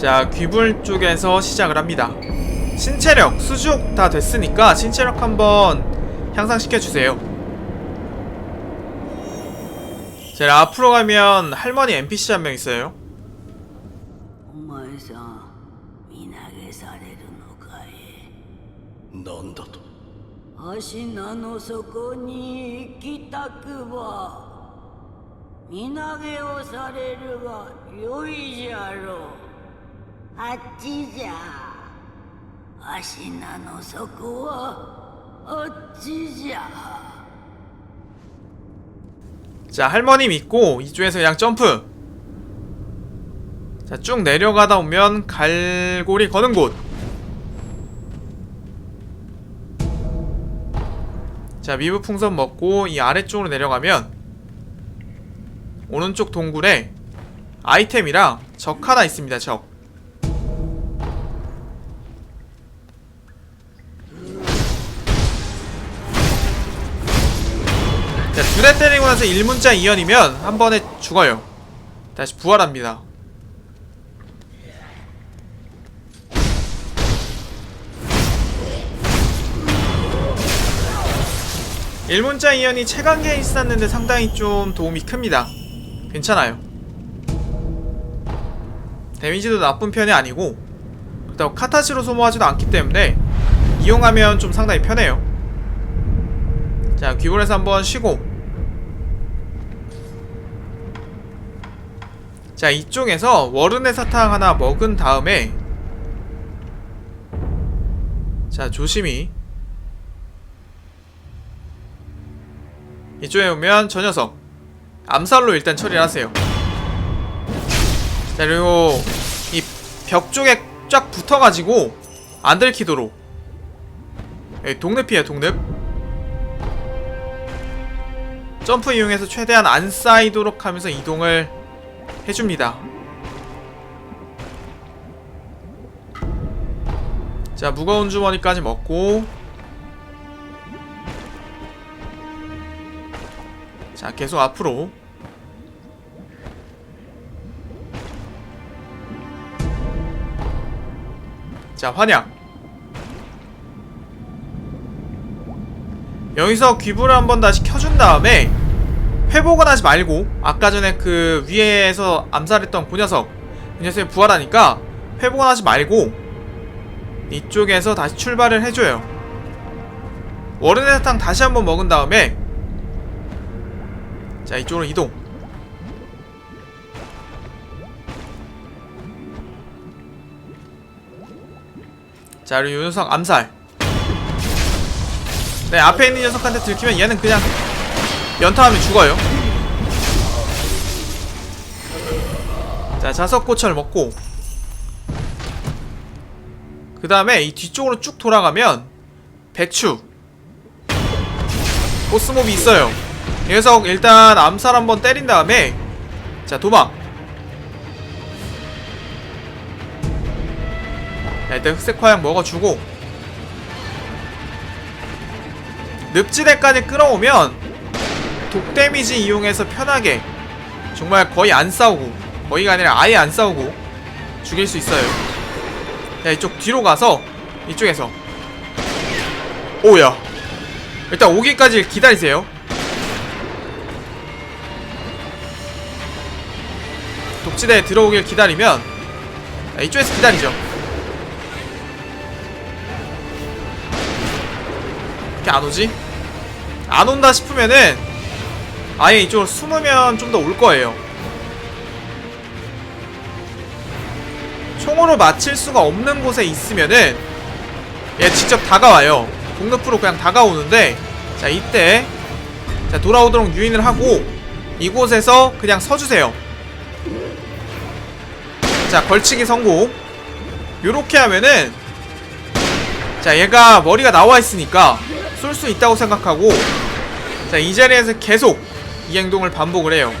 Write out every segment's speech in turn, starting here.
자, 귀불 쪽에서 시작을 합니다. 신체력, 수족 다 됐으니까 신체력 한번 향상시켜주세요. 자, 앞으로 가면 할머니 NPC 한 명 있어요. お前さん身投げされるのかいなんだと足名の底に行きたくば身投げをされるがよいじゃろう あっちじゃ足名の底はあっちじゃ 자, 할머니 믿고 이쪽에서 그냥 점프. 자, 쭉 내려가다 오면 갈고리 거는 곳. 자, 미브 풍선 먹고 이 아래쪽으로 내려가면 오른쪽 동굴에 아이템이랑 적 하나 있습니다, 적. 자, 두대 때리고 나서 1문자 2연이면 한 번에 죽어요. 다시 부활합니다. 일문자 2연이 체감계에 있었는데 상당히 좀 도움이 큽니다. 괜찮아요. 데미지도 나쁜 편이 아니고 그렇다고 카타시로 소모하지도 않기 때문에 이용하면 좀 상당히 편해요. 자, 귀골에서 한번 쉬고. 자, 이쪽에서 워른의 사탕 하나 먹은 다음에 자, 조심히. 이쪽에 오면 저 녀석. 암살로 일단 처리를 하세요. 자 그리고 이 벽 쪽에 쫙 붙어가지고 안 들키도록. 예, 독립 피해 독립 점프 이용해서 최대한 안 쌓이도록 하면서 이동을 해줍니다. 자 무거운 주머니까지 먹고. 자 계속 앞으로. 자 환약 여기서 귀불을 한번 다시 켜준 다음에 회복은 하지 말고 아까 전에 그 위에서 암살했던 그 녀석 그 녀석이 부활하니까 회복은 하지 말고 이쪽에서 다시 출발을 해줘요. 워른의 사탕 다시 한번 먹은 다음에 자 이쪽으로 이동. 자 그리고 이 녀석 암살 네 앞에 있는 녀석한테 들키면 얘는 그냥 연타하면 죽어요. 자 자석고철 먹고. 그 다음에 이 뒤쪽으로 쭉 돌아가면 배추. 보스몹이 있어요. 이 녀석 일단 암살 한번 때린 다음에 자 도망. 자 일단 흑색 화약 먹어주고 늪지대까지 끌어오면 독 데미지 이용해서 편하게 정말 거의 안 싸우고 거의가 아니라 아예 안 싸우고 죽일 수 있어요. 자 이쪽 뒤로 가서 이쪽에서. 오야. 일단 오기까지 기다리세요. 독지대에 들어오길 기다리면 자, 이쪽에서 기다리죠 이렇게 안 오지? 안 온다 싶으면은 아예 이쪽으로 숨으면 좀 더 올 거예요. 총으로 맞힐 수가 없는 곳에 있으면은 얘 직접 다가와요. 동급으로 그냥 다가오는데 자 이때 자 돌아오도록 유인을 하고 이곳에서 그냥 서주세요. 자 걸치기 성공. 요렇게 하면은 자 얘가 머리가 나와 있으니까 쏠 수 있다고 생각하고 자 이 자리에서 계속 이 행동을 반복을 해요.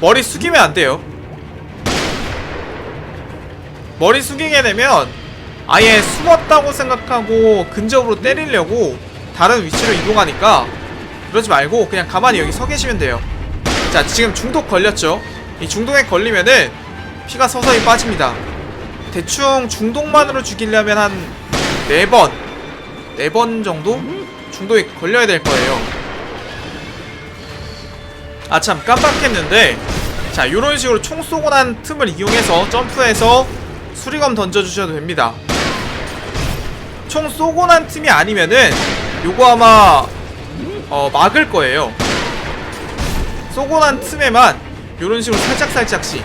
머리 숙이면 안 돼요. 머리 숙이게 되면 아예 숨었다고 생각하고 근접으로 때리려고 다른 위치로 이동하니까 그러지 말고 그냥 가만히 여기 서 계시면 돼요. 자 지금 중독 걸렸죠? 이 중독에 걸리면은 피가 서서히 빠집니다. 대충 중독만으로 죽이려면 한 4번, 4번 정도? 중독에 걸려야 될 거예요. 아, 참, 깜빡했는데. 자, 요런 식으로 총 쏘고 난 틈을 이용해서 점프해서 수리검 던져주셔도 됩니다. 총 쏘고 난 틈이 아니면은 요거 아마 어, 막을 거예요. 쏘고 난 틈에만 요런 식으로 살짝살짝씩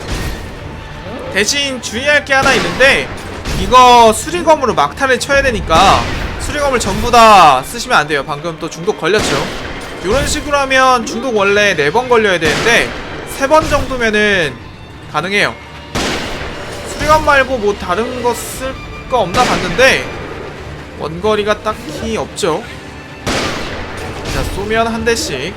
대신 주의할 게 하나 있는데 이거 수리검으로 막타를 쳐야 되니까 수리검을 전부 다 쓰시면 안 돼요. 방금 또 중독 걸렸죠. 요런 식으로 하면 중독 원래 4번 걸려야 되는데 3번 정도면은 가능해요. 수리검 말고 뭐 다른 거 쓸 거 없나 봤는데 원거리가 딱히 없죠. 자, 쏘면 한 대씩.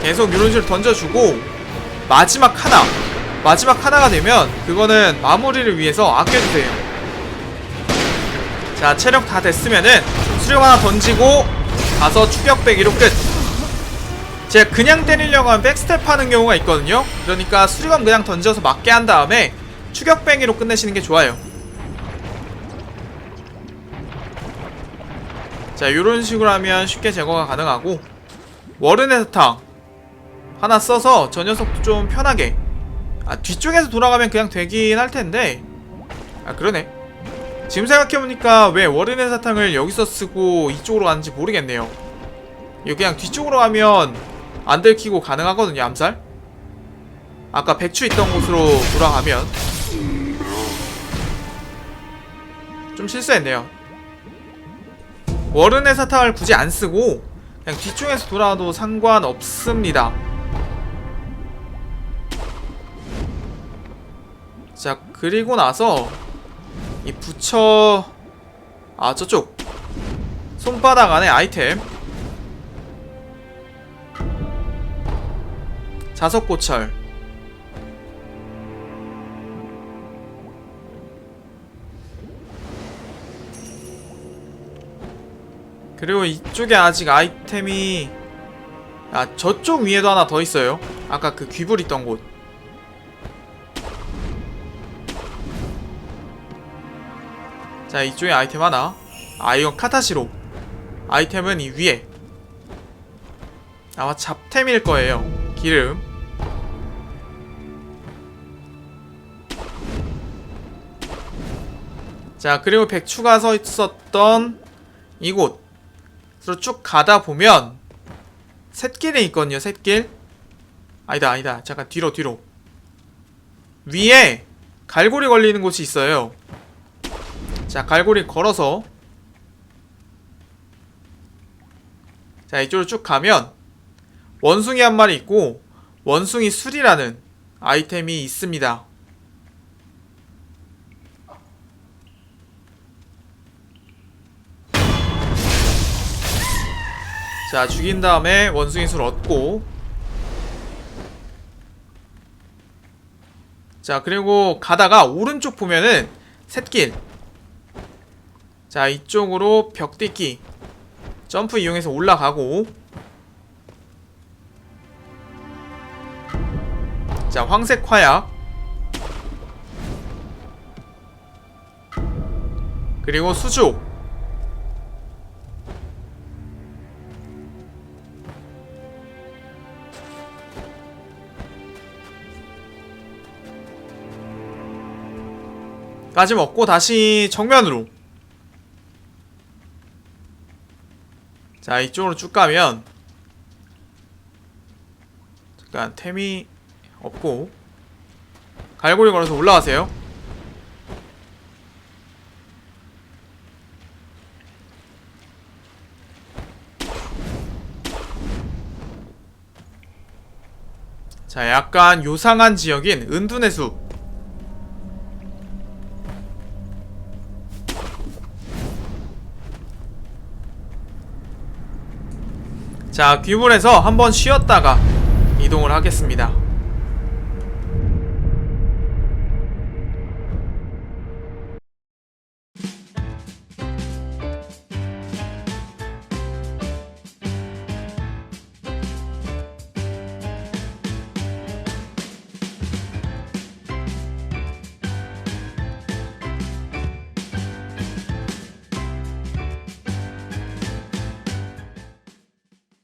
계속 이런 식으로 던져주고 마지막 하나 마지막 하나가 되면 그거는 마무리를 위해서 아껴주세요. 자 체력 다 됐으면은 수령 하나 던지고 가서 추격배기로 끝. 제가 그냥 때리려고 하면 백스텝 하는 경우가 있거든요. 그러니까 수리검 그냥 던져서 맞게 한 다음에 추격배기로 끝내시는 게 좋아요. 자 요런 식으로 하면 쉽게 제거가 가능하고. 워른의 사탕 하나 써서 저 녀석도 좀 편하게 아 뒤쪽에서 돌아가면 그냥 되긴 할 텐데. 아 그러네. 지금 생각해보니까 왜 워른의 사탕을 여기서 쓰고 이쪽으로 가는지 모르겠네요. 이거 그냥 뒤쪽으로 가면 안 들키고 가능하거든요 암살? 아까 백추 있던 곳으로 돌아가면. 좀 실수했네요. 워른의 사탕을 굳이 안 쓰고 그냥 뒤쪽에서 돌아와도 상관없습니다 자 그리고 나서 이 부처 아 저쪽. 손바닥 안에 아이템. 자석고철. 그리고 이쪽에 아직 아이템이 아 저쪽 위에도 하나 더 있어요. 아까 그 귀불 있던 곳 자 이쪽에 아이템 하나. 아 이건 카타시로. 아이템은 이 위에. 아마 잡템일 거예요. 기름. 자 그리고 백추가 서 있었던 이곳으로 쭉 가다 보면 샛길에 있거든요 샛길. 아니다 아니다. 잠깐 뒤로 뒤로. 위에 갈고리 걸리는 곳이 있어요 자 갈고리 걸어서. 자 이쪽으로 쭉 가면 원숭이 한 마리 있고 원숭이 술이라는 아이템이 있습니다. 자 죽인 다음에 원숭이 술 얻고. 자 그리고 가다가 오른쪽 보면은 샛길 자 이쪽으로 벽 띄기 점프 이용해서 올라가고. 자 황색 화약. 그리고 수조. 까지 먹고 다시 정면으로 자 이쪽으로 쭉 가면 잠깐 템이 없고 갈고리 걸어서 올라가세요. 자 약간 요상한 지역인 은둔의 숲 자 귀물에서 한번 쉬었다가 이동을 하겠습니다